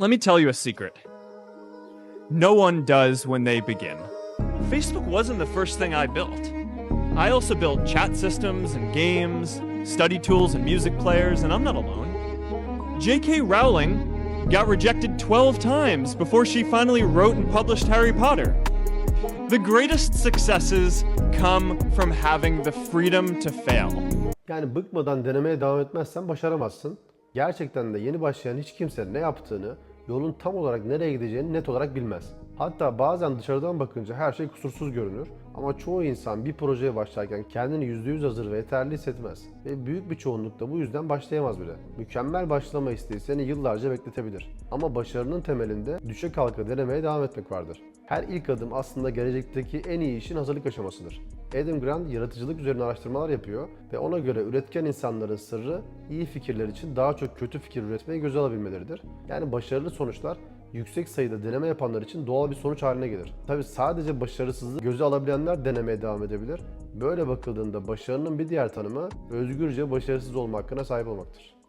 Let me tell you a secret. No one does when they begin. Facebook wasn't the first thing I built. I also built chat systems and games, study tools and music players, and I'm not alone. J.K. Rowling got rejected 12 times before she finally wrote and published Harry Potter. The greatest successes come from having the freedom to fail. Yani bıkmadan denemeye devam etmezsen başaramazsın. Gerçekten de yeni başlayan hiç kimse ne yaptığını, yolun tam olarak nereye gideceğini net olarak bilmez. Hatta bazen dışarıdan bakınca her şey kusursuz görünür ama çoğu insan bir projeye başlarken kendini %100 hazır ve yeterli hissetmez. Ve büyük bir çoğunluk da bu yüzden başlayamaz bile. Mükemmel başlama isteği seni yıllarca bekletebilir. Ama başarının temelinde düşe kalka denemeye devam etmek vardır. Her ilk adım aslında gelecekteki en iyi işin hazırlık aşamasıdır. Adam Grant yaratıcılık üzerine araştırmalar yapıyor ve ona göre üretken insanların sırrı iyi fikirler için daha çok kötü fikir üretmeyi göze alabilmeleridir. Yani başarılı sonuçlar yüksek sayıda deneme yapanlar için doğal bir sonuç haline gelir. Tabi sadece başarısızlığı göze alabilenler denemeye devam edebilir. Böyle bakıldığında başarının bir diğer tanımı özgürce başarısız olma hakkına sahip olmaktır.